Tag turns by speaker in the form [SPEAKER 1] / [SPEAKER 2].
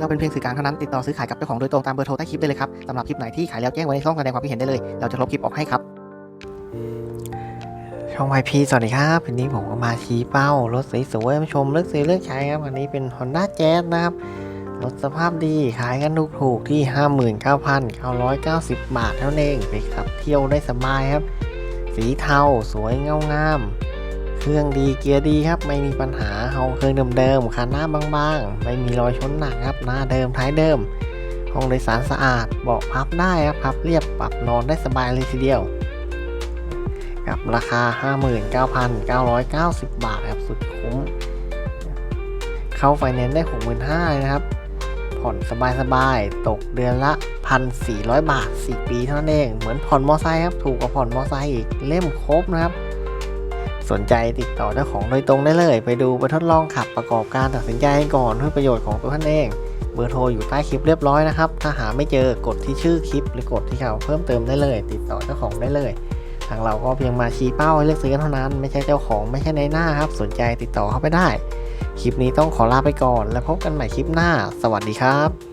[SPEAKER 1] เราเป็นเพียงสื่อกลางเท่านั้นติดต่อซื้อขายกับเจ้าของโดยตรงตามเบอร์โทรใต้คลิปได้เลยครับสำหรับคลิปไหนที่ขายแล้วแจ้งไว้ในช่องแสดงความคิดเห็นได้เลย เราจะลบคลิปออกให้ครับ ช่องไวพีสวัสดีครับวันนี้ผมก็มาชี้เป้ารถสวยๆมาชมเลือกซื้อเลือกใช้ครับวันนี้เป็น Honda Jazz นะครับรถสภาพดีขายกันถูกๆที่ 59,990 บาทเท่านั้นเองไปขับเที่ยวได้สบายครับ สีเทาสวยเงางาม เครื่องดีเกียร์ดีครับ ไม่มีปัญหาห้องเครื่องเดิมๆคันหน้าบางๆ ไม่มีรอยชนหนักครับ หน้าเดิมท้ายเดิม ห้องโดยสารสะอาดเบาะพับได้ครับพับเรียบปรับนอนได้สบายเลยทีเดียว กับราคา 59,990 บาทครับสุดคุ้ม เข้าไฟแนนซ์ได้ 65,000เลยนะครับ ผ่อนสบายๆ ตกเดือนละ 1,400 บาท 4 ปีเท่านั้นเอง เหมือนผ่อนมอไซค์ครับ ถูกกว่าผ่อนมอไซค์อีกเล่มครบนะครับ สนใจติดต่อเจ้าของโดยตรงได้เลย ไปดูไปทดลองขับประกอบการตัดสินใจให้ก่อนเพื่อประโยชน์ของตัวท่านเอง เบอร์โทรอยู่ใต้คลิปเรียบร้อยนะครับ ถ้าหาไม่เจอกดที่ชื่อคลิปหรือกดที่เขาเพิ่มเติมได้เลย ติดต่อเจ้าของได้เลย ทางเราก็เพียงมาชี้เป้าให้เลือกซื้อกันเท่านั้น ไม่ใช่เจ้าของไม่ใช่ในหน้าครับ สนใจติดต่อเข้าไปได้ คลิปนี้ต้องขอลาไปก่อน แล้วพบกันใหม่คลิปหน้า สวัสดีครับ